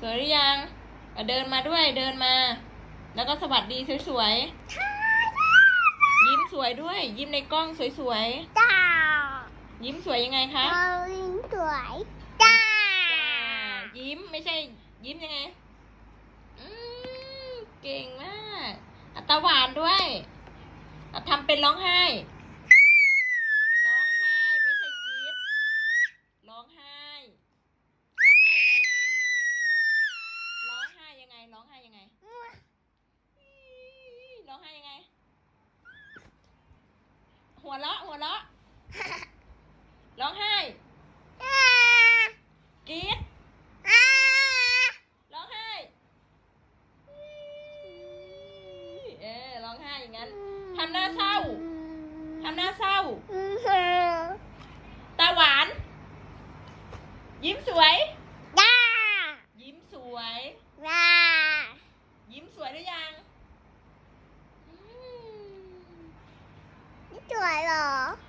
สวยหรือยังอะเดินมาด้วยเดินมา แล้วก็สวัสดีสวยๆ ยิ้มสวยด้วย ยิ้มในกล้องสวยจ้าๆยิ้มสวยยังไงคะเราลิ้นสวยจ้าจ้ายิ้มไม่ใช่ ยิ้มยังไงอืมเก่งมากอัตาหวานด้วยอะทำเป็นร้องไห้ ร้องไห้ยังไงร้องไห้ยังไงร้องไห้ยังไง หัวเราะหัวเราะร้องไห้กรี๊ดร้องไห้ เออร้องไห้อย่างนั้นทำหน้าเศร้าทำหน้าเศร้า ตาหวาน ยิ้มสวย จ้า ยิ้มสวย จ้า ยิ้มสวยหรือยังอืม นี่ สวยเหรอ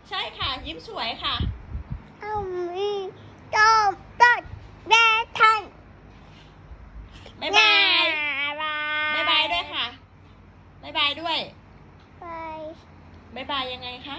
ใช่ค่ะ ยิ้มสวยค่ะ เอามีต้มต้นแม่ทันบ๊ายบาย บายบ๊ายบายด้วยค่ะ บ๊ายบายด้วยบายบ๊ายบายยังไงคะ